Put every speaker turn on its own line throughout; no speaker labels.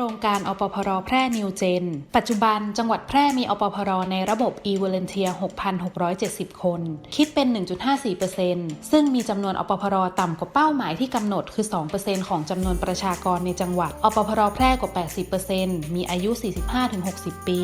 ครงการอปพรแพร่นิวเจน ปัจจุบันจังหวัดแพร่มีอปพรในระบบ e v o l u n t e e r 6,670 คน คิดเป็น 1.54%ซึ่งมีจำนวนอปพรต่ำกว่าเป้าหมายที่กำหนดคือ 2%ของจำนวนประชากรในจังหวัด อปพรแพร่กว่า 80%มีอายุ 45-60 ปี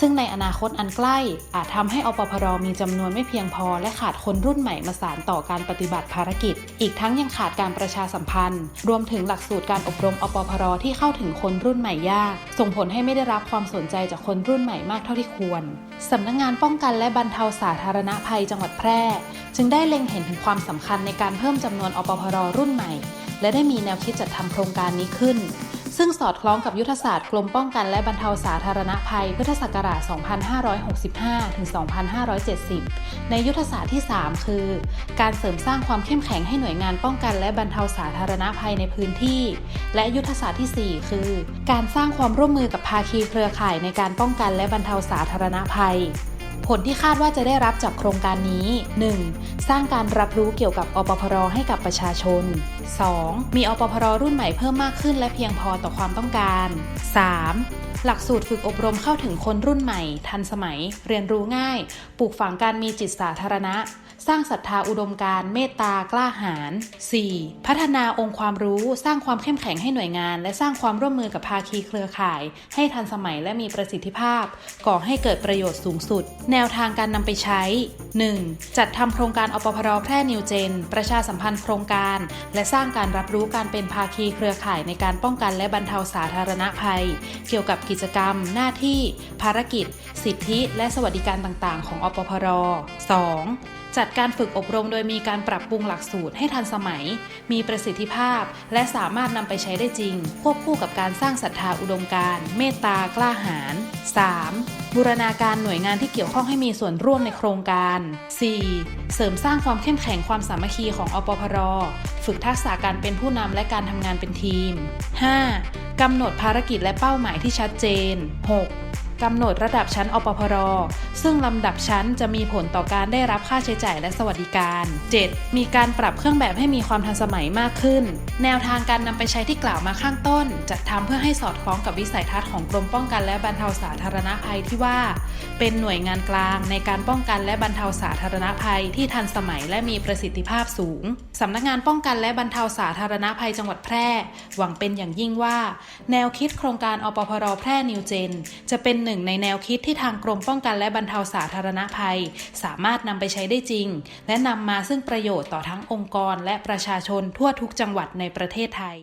ซึ่งในอนาคตอันใกล้อาจทำให้อปพรมีจำนวนไม่เพียงพอ และขาดคนรุ่นใหม่มาสานต่อการปฏิบัติภารกิจ อีกทั้งยังขาดการประชาสัมพันธ์ รวมถึงหลักสูตรการอบรมอปพรที่เข้าถึงคนรุ่นใหม่ยาก ส่งผลให้ไม่ได้รับความสนใจจากคนรุ่นใหม่มากเท่าที่ควร สำนักงานป้องกันและบรรเทาสาธารณภัยจังหวัดแพร่ จึงได้เล็งเห็นถึงความสำคัญในการเพิ่มจำนวนอปพรรุ่นใหม่ และได้มีแนวคิดจัดทำโครงการนี้ขึ้น ซึ่งสอดคล้องกับยุทธศาสตร์กรมป้องกันและบรรเทาสาธารณภัยพุทธศักราช 2565 ถึง 2570 ในยุทธศาสตร์ที่ 3 คือ การเสริมสร้างความเข้มแข็งให้หน่วยงานป้องกันและบรรเทาสาธารณภัยในพื้นที่ และยุทธศาสตร์ที่ 4 คือ การสร้างความร่วมมือกับภาคีเครือข่ายในการป้องกันและบรรเทาสาธารณภัย ผลที่คาดว่าจะได้รับจากโครงการนี้ 1. สร้างการรับรู้เกี่ยวกับอปพรให้กับประชาชน 2. มีอปพรรุ่นใหม่เพิ่มมากขึ้นและเพียงพอต่อความต้องการ 3. หลักสูตรฝึกอบรมเข้าถึงคนรุ่นใหม่ ทันสมัย เรียนรู้ง่าย ปลูกฝังการมีจิตสาธารณะ สร้างศรัทธาอุดมการเมตตากล้าหาญ 4. พัฒนาองค์ความรู้สร้างความเข้มแข็งให้หน่วยงาน และสร้างความร่วมมือกับภาคีเครือข่าย ให้ทันสมัยและมีประสิทธิภาพ ก่อให้เกิดประโยชน์สูงสุด แนวทางการนำไปใช้ 1. จัดทำโครงการอปพรแพร่นิวเจน ประชาสัมพันธ์โครงการ และสร้างการรับรู้การเป็นภาคีเครือข่ายในการป้องกันและบรรเทาสาธารณภัย เกี่ยวกับกิจกรรม หน้าที่ ภารกิจ สิทธิ และสวัสดิการต่างๆ ของอปพร 2. จัดการฝึกอบรมโดยมีการปรับปรุงหลักสูตรให้ทันสมัย มีประสิทธิภาพ และสามารถนำไปใช้ได้จริง ควบคู่กับการสร้างศรัทธาอุดมการเมตตากล้าหาญ 3. บูรณาการหน่วยงานที่เกี่ยวข้องให้มีส่วนร่วมในโครงการ 4. เสริมสร้างความเข้มแข็งความสามัคคีของอปพร ฝึกทักษะการเป็นผู้นำและการทำงานเป็นทีม 5. กำหนดภารกิจและเป้าหมายที่ชัดเจน 6. กำหนดระดับชั้นอปพร ซึ่งลำดับชั้นจะมีผลต่อการได้รับค่าใช้จ่ายและสวัสดิการ 7. มีการปรับเครื่องแบบให้มีความทันสมัยมากขึ้น แนวทางการนำไปใช้ที่กล่าวมาข้างต้น จัดทำเพื่อให้สอดคล้องกับวิสัยทัศน์ของกรมป้องกันและบรรเทาสาธารณภัยที่ว่า เป็นหน่วยงานกลางในการป้องกันและบรรเทาสาธารณภัยที่ทันสมัยและมีประสิทธิภาพสูงสำนักงานป้องกันและบรรเทาสาธารณภัยจังหวัดแพร่ หวังเป็นอย่างยิ่งว่า แนวคิดโครงการอปพรแพร่นิวเจน จะเป็นหนึ่งในแนวคิดที่ทางกรมป้องกันและบรรเทาสาธารณภัย สามารถนำไปใช้ได้จริง และนำมาซึ่งประโยชน์ต่อทั้งองค์กรและประชาชนทั่วทุกจังหวัดในประเทศไทย